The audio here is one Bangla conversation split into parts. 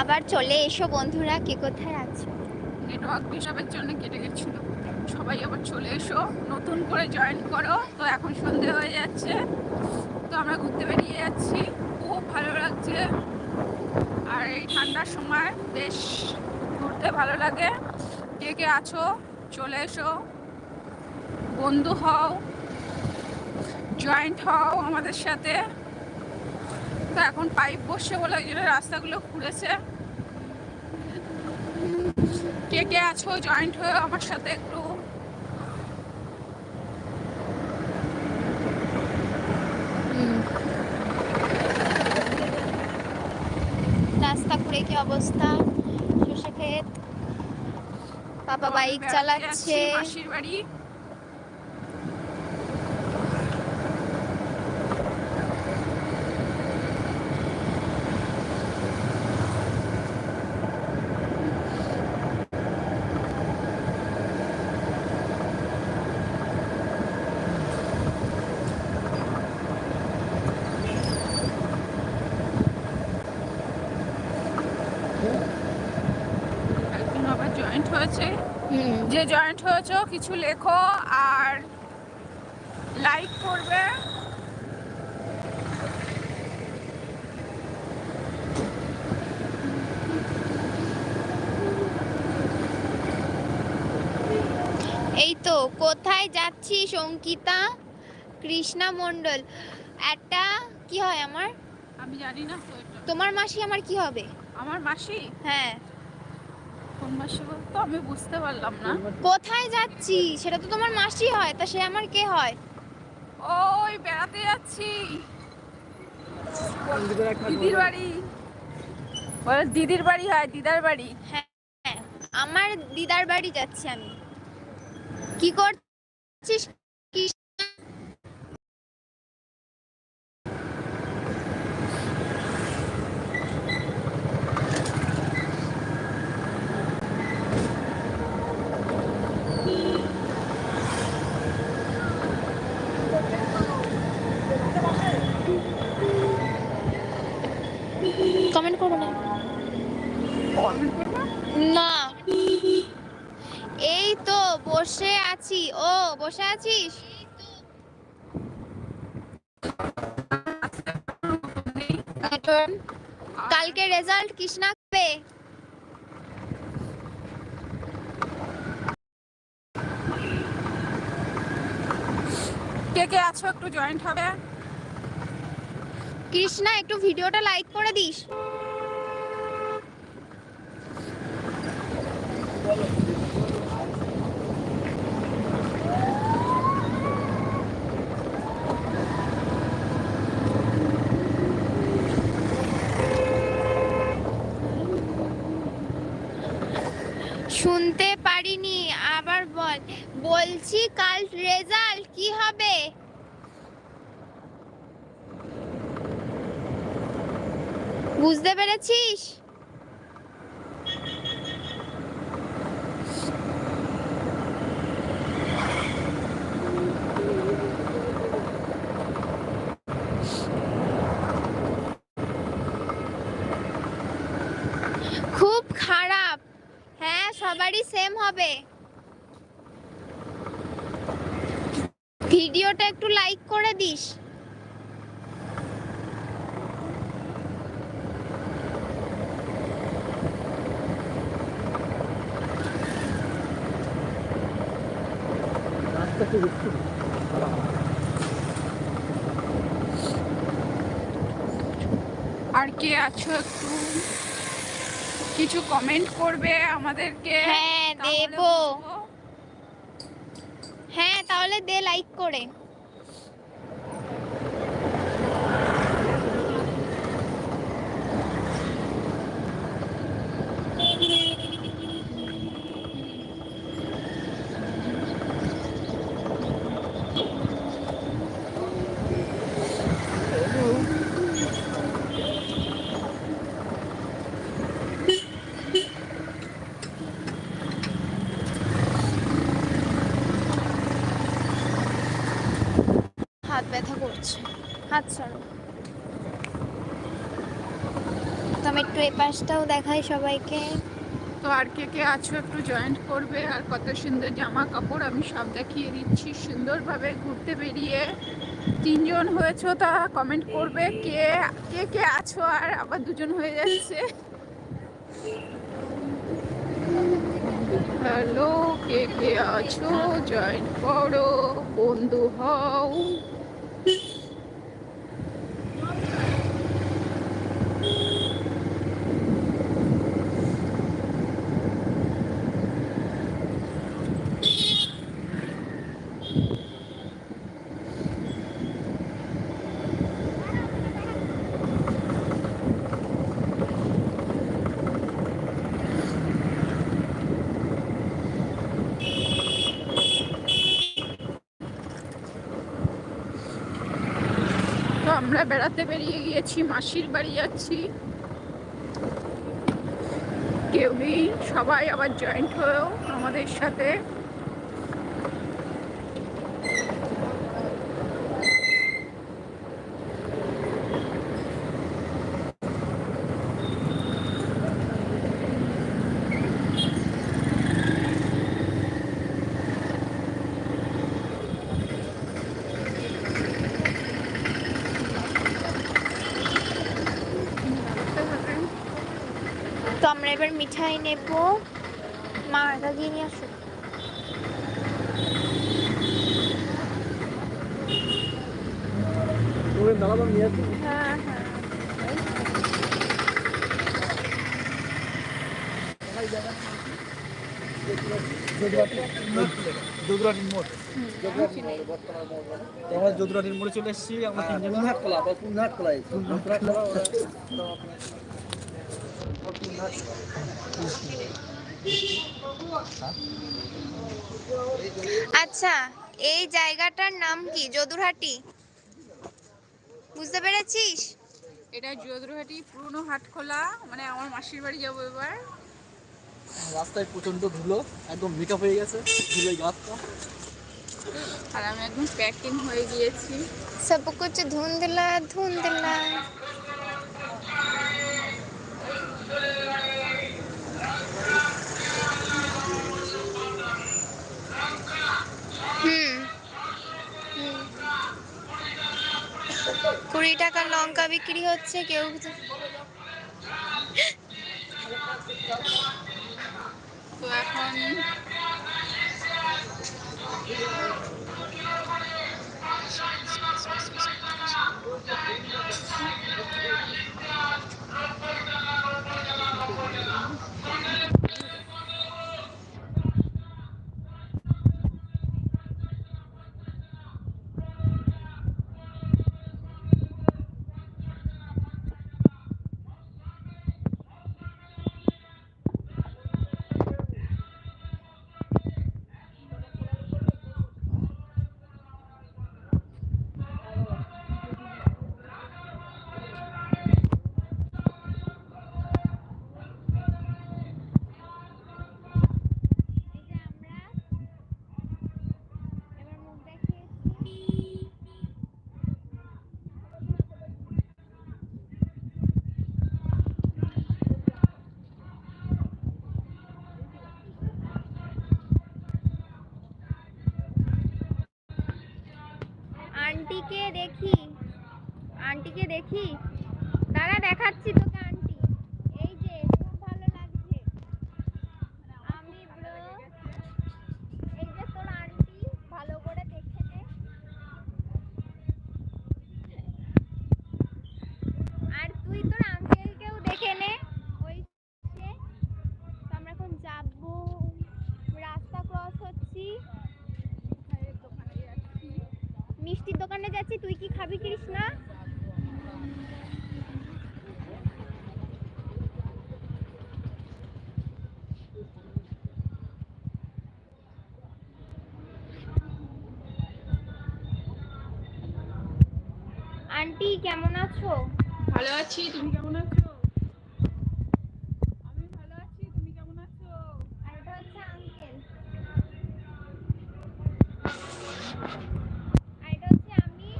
আবার চলে এসো বন্ধুরা, কে কোথায় আছো? নেটওয়ার্ক হিসাবের জন্য কেটে গেছিল। সবাই আবার চলে এসো, নতুন করে জয়েন করো। তো এখন সন্ধে হয়ে যাচ্ছে, তো আমরা ঘুরতে বেরিয়ে যাচ্ছি। খুব ভালো লাগছে। আর এই ঠান্ডার সময় বেশ ঘুরতে ভালো লাগে। কে কে আছো, চলে এসো। বন্ধু হও জয়েন্ট হও আমাদের সাথে। তো এখন পাইপ বসছে বলে ওই জন্য রাস্তাগুলো খুঁড়েছে কে কে আছো জয়েন্ট হয়ে আমার সাথে একটু। রাস্তা ঘুরে কি অবস্থা? সর্ষে ক্ষেত। পাপা বাইক চালাচ্ছে। মাসির বাড়ি একজন আবার জয়েন্ট হয়েছে। যে জয়েন্ট হয়েছো কিছু লেখো আর লাইক করবে। এই তো কোথায় যাচ্ছি অঙ্কিতা? কৃষ্ণা মণ্ডল একটা কি হয় আমার? আমি জানি না তোমার মাসি আমার কি হবে? আমার মাসি? হ্যাঁ। কোন মাসি বলতো আমি বুঝতে পারলাম না। কোথায় যাচ্ছি? সেটা তো তোমার মাসি হয় তা সে আমার কে হয়? ওই বেড়াতে যাচ্ছি। দিদির বাড়ি। বলে দিদির বাড়ি হয় দিদার বাড়ি। হ্যাঁ হ্যাঁ, আমার দিদার বাড়ি যাচ্ছি আমি। কি করছিস কি কমেন্ট করব না। না। এই তো, বসে আছি। ও, বসে আছিস? কালকে রেজাল্ট কৃষ্ণা পাবে কে কে আছো একটু জয়েন্ট হবে? কৃষ্ণা, একটু ভিডিওটা লাইক করে দিস। শুনতে পারিনি, আবার বল। বলছি, কাল রেজাল্ট কি হবে? বুঝতে খুব খারাপ। হ্যাঁ সবারই সেম হবে। ভিডিওটা একটু লাইক করে দিস আর কে আছো একটু? কিছু কমেন্ট করবে আমাদেরকে? হ্যাঁ, দেবো। হ্যাঁ তাহলে দে লাইক করে। হাত ব্যথা করছে। হাত ছাড়ো। তা আমি একটু এই পাশটাও দেখাই সবাইকে। তো আর কে কে আছো একটু জয়েন্ট করবে আর কত সুন্দর জামা কাপড় আমি সব দেখিয়ে দিচ্ছি। সুন্দরভাবে ঘুরতে বেরিয়ে তিনজন হয়েছো তা কমেন্ট করবে কে কে কে আছো আর আবার দুজন হয়ে যাচ্ছে। হ্যালো কে কে আছো? জয়েন করো, বন্ধু হও তো আমরা বেড়াতে বেরিয়ে গিয়েছি মাসির বাড়ি যাচ্ছি। কেউ সবাই আবার জয়েন্ট হয়েও আমাদের সাথে তো আমরা এবার মিঠাই নেব। মা এটা দিয়ে নিয়ে আসো। হ্যাঁ হ্যাঁ। যদুরাটির মোড়। আমরা যদুরাটির মোড়ে চলে এসেছি আমরা তিনজন। আচ্ছা এই জায়গাটার নাম কি? যদুরহাটি। বুঝতে পেরেছিস? এটা যদুরহাটি পুরনো হাটখোলা। মানে আমার মাসির বাড়ি যাব এবার। রাস্তায় প্রচণ্ড ধুলো একদম মেকআপ হয়ে গেছে ধুলোয় গাছটা আর আমি একদম প্যাকিং হয়ে গিয়েছি। সব কুছ ধুন্দলা ধুন্দলা হুম কুড়ি টাকার লঙ্কা বিক্রি হচ্ছে কেউ এখন দেখি? দাঁড়া, দেখাচ্ছি তোকে, আন্টি। এই যে, খুব ভালো লাগছে। আমি ব্রো, এই যে তোর আন্টি, ভালো করে দেখে নে। আর তুই তোর আঙ্কেলকেও দেখে নে ওই যে তো আমরা এখন যাব রাস্তা ক্রস হচ্ছি মিঠাইয়ের দোকানে যাচ্ছি মিষ্টির দোকানে যাচ্ছি তুই কি খাবি কৃষ্ণা আন্টি কেমন আছো? ভালো আছি তুমি কেমন আছো আমি ভালো আছি তুমি কেমন আছো আর এটা হচ্ছে আঙ্কেল আর এটা হচ্ছে আমি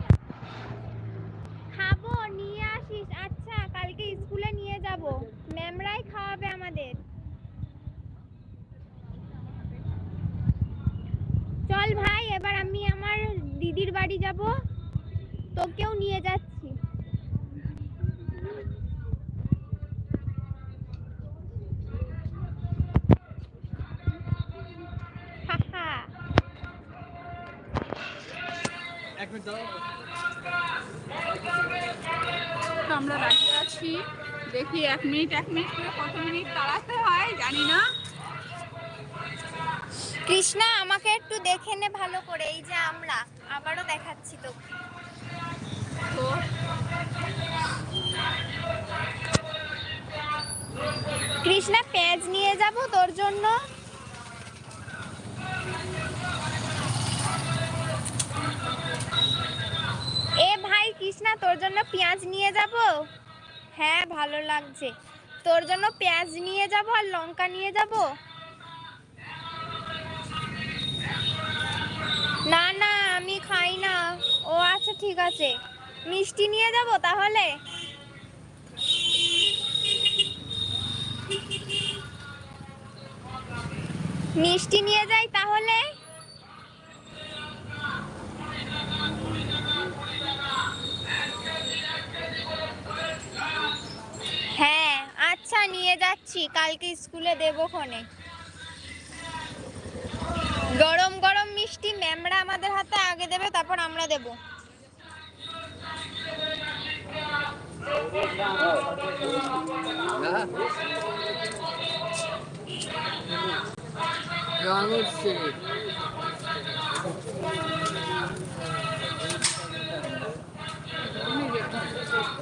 খাব নিয়ে আসিস আচ্ছা কালকে স্কুলে নিয়ে যাব দিদির বাড়ি যাব তোকেও নিয়ে যাচ্ছি হাহা। এক মিনিট দাঁড়াও তো আমরা দাঁড়িয়ে আছি। দেখি এক মিনিট এক মিনিট করে কত মিনিট দাঁড়াতে হয় জানি না। কৃষ্ণা আমাকে একটু দেখে নে ভালো করে এই যে আমরা। আবারও দেখাচ্ছি তো তো কৃষ্ণা পেঁয়াজ নিয়ে যাব তোর জন্য এ ভাই কৃষ্ণা তোর জন্য পেঁয়াজ নিয়ে যাব। হ্যাঁ ভালো লাগছে। তোর জন্য পেঁয়াজ নিয়ে যাব আর লঙ্কা নিয়ে যাব। না না, আমি খাই না। ও আচ্ছা ঠিক আছে। মিষ্টি নিয়ে যাব তাহলে? মিষ্টি নিয়ে যাই তাহলে? আচ্ছা নিয়ে যাচ্ছি। কালকে স্কুলে দেবো খনে গরম গরম মিষ্টি ম্যামরা আমাদের হাতে আগে দেবে, তারপর আমরা দেবো।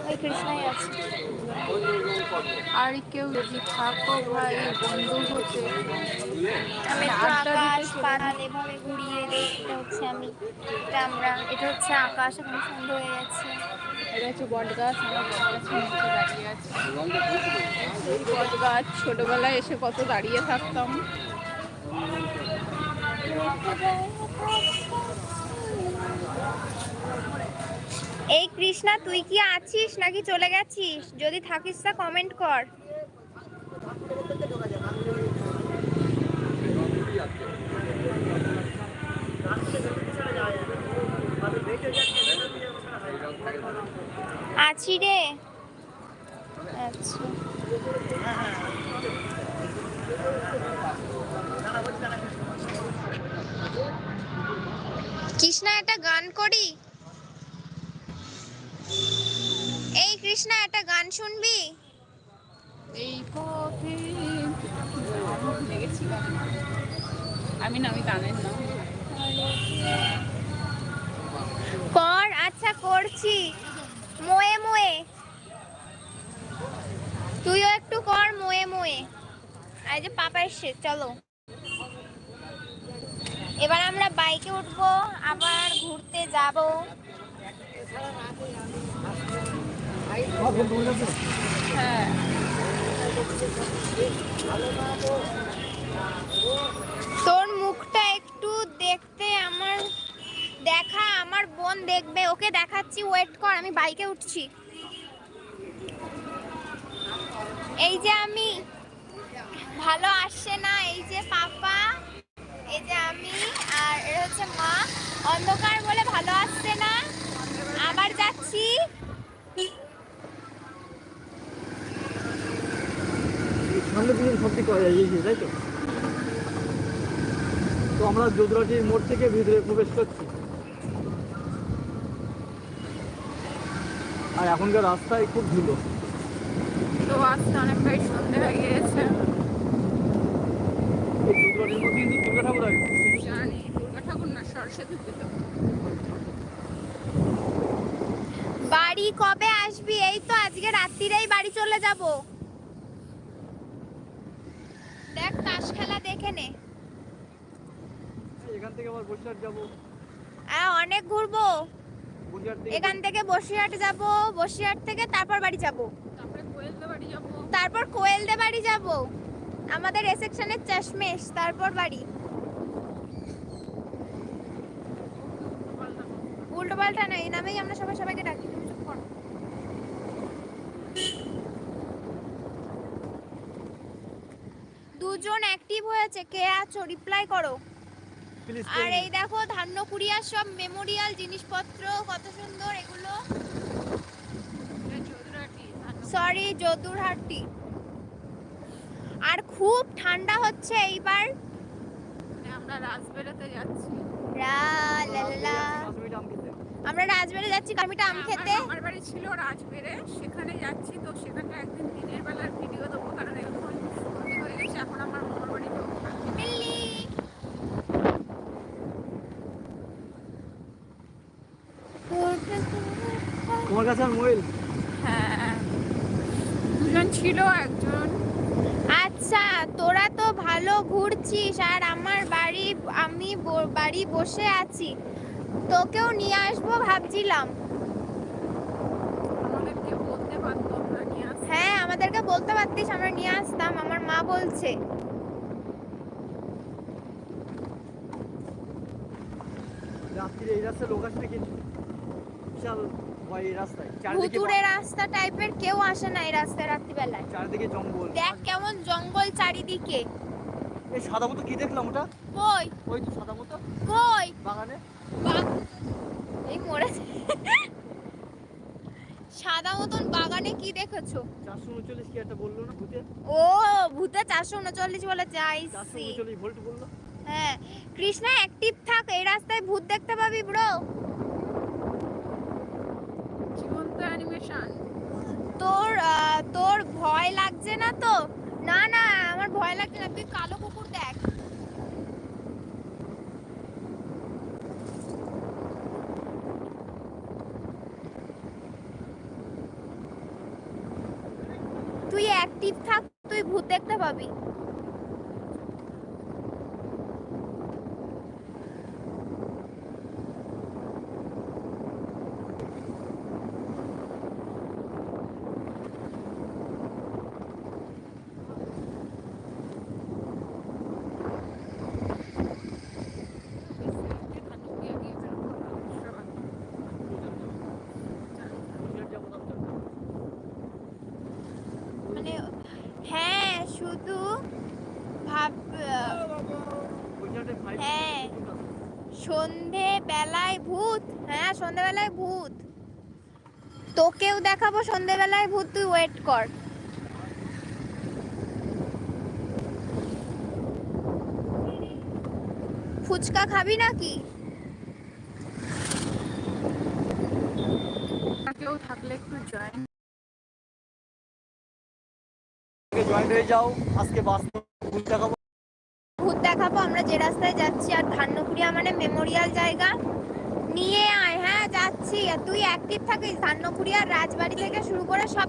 ওই কৃষ্ণাই আছে। আর কেউ যদি থাকো ভাই বন্ধু হতে আমি আকাশ পাতাল এভাবে ঘুরিয়ে দেখতে হচ্ছে আমি এটা আমরা এটা হচ্ছে আকাশ এখন সন্ধ্যা হয়ে গেছে। এটা হচ্ছে বট গাছ আমরা বট দাঁড়িয়ে আছি। বট গাছ ছোটবেলায় এসে কত দাঁড়িয়ে থাকতাম। এই কৃষ্ণা, তুই কি আছিস নাকি চলে গেছিস? যদি থাকিস তা কমেন্ট কর। আছি রে। কৃষ্ণা, একটা গান করি? এই কৃষ্ণা একটা গান শুনবি? এই পথে আমি না আমি গানের নাম কর আচ্ছা করছি। মোয়ে মোয়ে। তুইও একটু কর মোয়ে মোয়ে। এই যে পাপা এসছে চলো। এবার আমরা বাইকে উঠবো আবার ঘুরতে যাব। হ্যাঁ। তোর মুখটা একটু দেখতে আমার, দেখা, আমার বোন দেখবে, ওকে দেখাচ্ছি ওয়েট কর, আমি বাইকে উঠছি। এই যে আমি, ভালো আসছে না, এই যে পাপা, এই যে আমি, আর হচ্ছে মা, অন্ধকার বলে ভালো আসছে না, আবার যাচ্ছি। সামনে দিকে সত্যি যে, তাই তো? তো আমরা যদুরাটির মোড় থেকে ভিতরে প্রবেশ করছি। আর এখনকার রাস্তায় খুব ধুলো। তো আজকে অনেকটাই সন্ধে হয়ে গিয়েছে। এই যদুরাটির মধ্যে কিন্তু দুর্গা ঠাকুর আছে। জানি দুর্গা ঠাকুর না সরস্বতী পুজো। বাড়ি কবে আসবি? এই তো আজকে রাত্রিরেই বাড়ি চলে যাব দেখ তাস খেলা দেখে নে। এখান থেকে আবার বসিরহাট যাব। আহ, অনেক ঘুরবো। এখান থেকে বসিরহাট যাব বসিরহাট থেকে তারপর বাড়ি যাব। তারপরে কোয়েলদা বাড়ি যাব। তারপর কোয়েলদে বাড়ি যাব। আমাদের রিসেপশনের চশমেশ তারপর বাড়ি। উল্টো পাল্টা না এই নামেই আমরা সবাই সবাইকে ডাকি তুমি চুপ করো। দুজন অ্যাক্টিভ হয়েছে। কে আছো? রিপ্লাই করো। আর এই দেখো ধান্যকুড়িয়ার সব মেমোরিয়াল জিনিসপত্র কত সুন্দর এগুলো। সরি যদুরহাটি আর খুব ঠান্ডা হচ্ছে এইবার। মানে আমরা রাজবেড়াতে যাচ্ছি। আমরা রাজবাড়ি যাচ্ছি কামিটা আম খেতে। আমার বাড়ি ছিল রাজবেড়ে সেখানে যাচ্ছি তো সেখানটা একদিন দিনের বেলার ভিডিও দেবো কারণ এখন সন্ধে এখন আমার মামার বাড়ি লোক তোমার কাছে মোবাইল? হ্যাঁ। দুজন ছিল একজন। আচ্ছা তোরা তো ভালো ঘুরছিস আর আমার বাড়ি আমি বাড়ি বসে আছি। তোকেও নিয়ে আসব ভাবছিলাম আমাদেরকে বলতে পারতো আমরা নিয়ে আসতে হ্যাঁ আমাদেরকে বলতে পারতিস আমরা নিয়ে আসতাম। আমার মা বলছে। রাত্রিরে এই রাস্তায় লোক আসবে কিন্তু বিশাল ভয় এই রাস্তায়। ভুতুরে রাস্তা টাইপের কেউ আসে না এই রাস্তায় রাত্রিবেলায়। চারিদিকে জঙ্গল। দেখ কেমন জঙ্গল চারিদিকে। এই সাদা মতো কি দেখলাম ওটা? কই? ওই তো সাদা মতো। কই? বাগানে। বাগ- এই মরেছে সাদা মতন বাগানে কি দেখেছ? চারশো উনচল্লিশ কি একটা বলল না ভূতে? ও ভূতে চারশো উনচল্লিশ বলে চারশো চাইছি উনচল্লিশ ভোল্ট বলল। হ্যাঁ কৃষ্ণা অ্যাক্টিভ থাক এই রাস্তায় ভূত দেখতে পাবি ব্রো জীবন্ত অ্যানিমেশন। তোর তোর ভয় লাগছে না তো? না না আমার ভয় লাগছে না তুই কালো কুকুর দেখ। অ্যাক্টিভ থাক তুই ভূত দেখতে পাবি মানে হ্যাঁ শুধু ভাব হ্যাঁ। সন্ধে বেলায় ভূত হ্যাঁ সন্ধে বেলায় ভূত তোকেও দেখাবো সন্ধে বেলায় ভূত তুই ওয়েট কর। ফুচকা খাবি নাকি? কেউ থাকলে একটু জয়েন হয়ে যাও আজকে বাস ভুল দেখাবো। ভূত দেখাবো আমরা যে রাস্তায় যাচ্ছি আর ধান্যকুড়িয়া মানে মেমোরিয়াল জায়গা। নিয়ে আয় হ্যাঁ যাচ্ছি। আর তুই অ্যাক্টিভ থাকিস ধান্যকুড়িয়ার রাজবাড়ি থেকে শুরু করে সব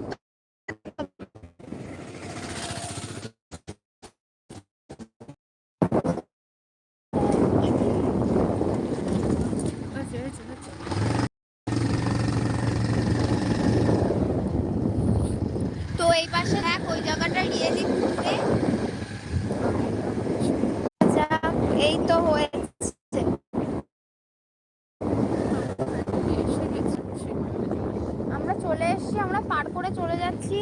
তো এই পাশে দেখ, ওই জায়গাটা রিয়েলি ঘুরতে যাক, এই তো হয়েছে আমরা চলে এসেছি আমরা পার করে চলে যাচ্ছি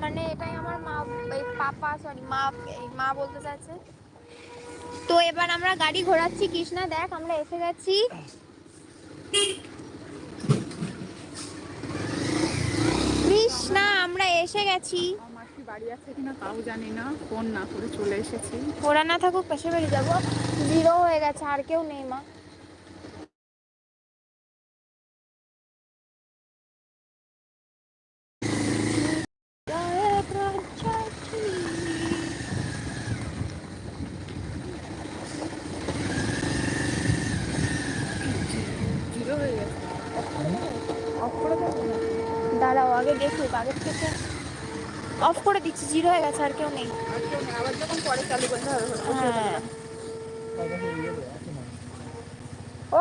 মানে এটাই আমার মা এই পাপা সরি মা বলতে চাইছে। তো এবার আমরা গাড়ি ঘোরাচ্ছি। কৃষ্ণা দেখ আমরা এসে গেছি। কৃষ্ণা আমরা এসে গেছি। বাড়ি আছে কিনা তাও জানি না। ফোন না করে চলে এসেছি। ওরা না থাকুক পাশে বাড়ি যাব। জিরো হয়ে গেছে আর কেউ নেই মা জিরো হয়ে গেছে দাঁড়াও আগে দেখুক আগের থেকে অফ দিচ্ছি হয়ে গেছে আর কেউ নেই। আর কেউ নেই, আবার যখন পরে চালু করতে হবে হ্যাঁ।